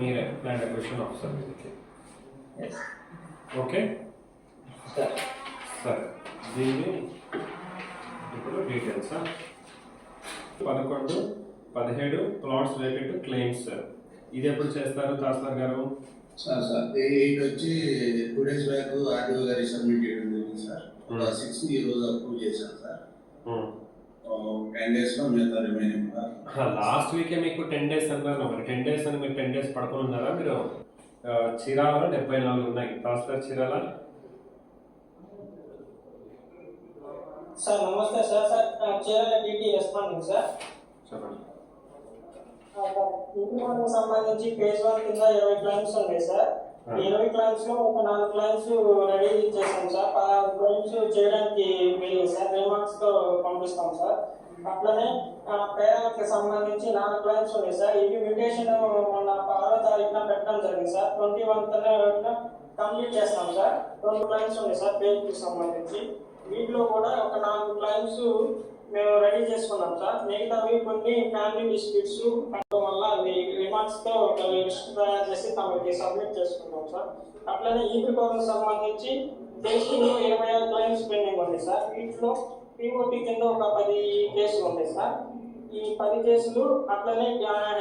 మీరే. Land acquisition officer మీదకి. Okay. సరే. దీన్ని ఇప్పుడు డీటెయిల్స్ పదకొండు పదిహేడు ప్లాట్స్ రిలేటెడ్ క్లెయిమ్స్ ఇది ఎప్పుడు చేస్తారు తహసీల్దార్ గారు? సార్ సార్ ఎయిట్ వచ్చి టూ డేస్ బ్యాక్ ఆర్టీఓ గారి సబ్మిట్ చేయడం జరిగింది సార్ Hmm. సిక్స్ ఈ రోజు అప్రూవ్ చేశాను సార్ టెన్ డేస్లో మిగతా రిమైనింగ్ లాస్ట్ వీకే మీకు టెన్ డేస్ అన్నారు మరి. టెన్ డేస్ అని మీరు టెన్ డేస్ పడుకొని ఉన్నారా? మీరు ఆ, చీరాలలో డెబ్బై నాలుగు ఉన్నాయి. తహసీల్దార్ చీరాల? సార్ నమస్తే sir. Sir Chirala TT responding sir. చెప్పండి. సంబంధించి ఫేజ్ వన్ కింద ఇరవై క్లైమ్స్ ఉన్నాయి సార్. ఇరవై క్లైమ్స్లో ఒక నాలుగు క్లైమ్స్ రెడీ చేసాం సార్. పదహారు క్లైమ్స్ చేయడానికి రిమార్క్స్తో పంపిస్తాం సార్. అట్లనే పేరెంట్కి సంబంధించి నాలుగు క్లైమ్స్ ఉన్నాయి సార్. ఇవి మ్యూటేషన్ మొన్న ఆరో తారీఖున పెట్టడం జరిగింది సార్. ట్వంటీ వన్ కంప్లీట్ చేస్తాం సార్. రెండు క్లైమ్స్ ఉన్నాయి సార్ పేజ్కి సంబంధించి. వీటిలో కూడా ఒక నాలుగు క్లైమ్స్ మేము రెడీ చేసుకున్నాం సార్. మిగతావి కొన్ని ఫ్యామిలీ డిస్ప్యూట్స్ ఉండడం వల్ల అవి రిమార్క్స్తో ఒక లిస్ట్ తయారు చేసి తమకి సబ్మిట్ చేసుకున్నాం సార్. అట్లనే ఈ కోసం సంబంధించి దేశంలో ఇరవై ఆరు క్లైమ్స్ పెండింగ్ ఉంది సార్. వీటిలో పీఓటీ కింద ఒక పది కేసులు ఉన్నాయి సార్. ఈ పది కేసులు అట్లనే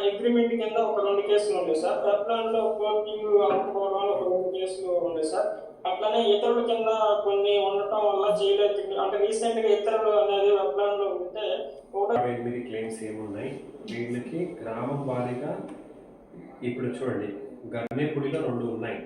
అగ్రిమెంట్ కింద ఒక రెండు కేసులు ఉన్నాయి సార్. వెబ్లాండ్ కోర్టింగ్ ఒక రెండు కేసులు ఉన్నాయి సార్. అట్లనే ఇతరుల కింద కొన్ని ఉండటం వల్ల చేయలేదు. అంటే రీసెంట్గా ఇతరులు అనేది వెబ్లాండ్లో ఉంటే ఎనిమిది క్లెయిమ్స్ ఏమున్నాయి? వీళ్ళకి గ్రామం వారీగా ఇప్పుడు చూడండి గన్నేపూడిలో రెండు ఉన్నాయి.